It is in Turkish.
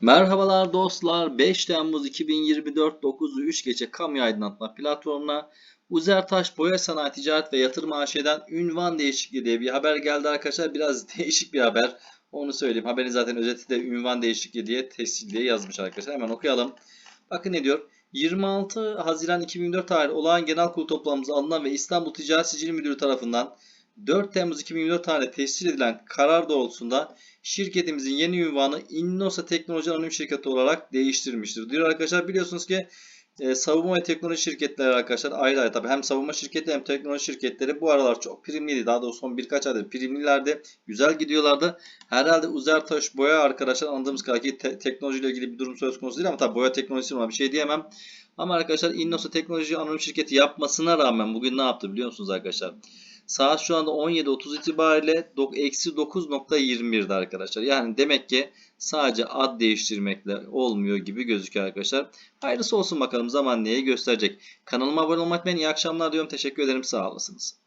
Merhabalar dostlar. 5 Temmuz 2024 9'u 3 gece kamu aydınlatma platformuna Uzertaş Boya Sanayi Ticaret ve Yatırım AŞ'den ünvan değişikliği diye bir haber geldi arkadaşlar. Biraz değişik bir haber. Onu söyleyeyim. Haberin zaten özeti de ünvan değişikliği diye tescil diye yazmış arkadaşlar. Hemen okuyalım. Bakın ne diyor? 26 Haziran 2024 tarih olağan genel kurul toplantımızda alınan ve İstanbul Ticaret Sicili Müdürü tarafından 4 Temmuz 2024 tarihinde tescil edilen karar doğrultusunda şirketimizin yeni ünvanı Innosa Teknoloji Anonim Şirketi olarak değiştirilmiştir. Diyor arkadaşlar biliyorsunuz ki e, savunma ve teknoloji şirketleri arkadaşlar ayrı ayrı tabii hem savunma şirketleri hem teknoloji şirketleri bu aralar çok primliydi. Daha doğrusu son birkaç aydır primlilerdi. Güzel gidiyorlardı. Herhalde Uzertaş Boya arkadaşlar anladığımız kadar ki te- teknolojiyle ilgili bir durum söz konusu değil ama tabii boya teknolojisi var bir şey diyemem. Ama arkadaşlar Innosa Teknoloji Anonim Şirketi yapmasına rağmen bugün ne yaptı biliyor musunuz arkadaşlar? Saat şu anda 17.30 itibariyle eksi 9.21'de arkadaşlar. Yani demek ki sadece ad değiştirmekle olmuyor gibi gözüküyor arkadaşlar. Hayırlısı olsun bakalım zaman neyi gösterecek. Kanalıma abone olmayı unutmayın. İyi akşamlar diyorum. Teşekkür ederim. Sağ olasınız.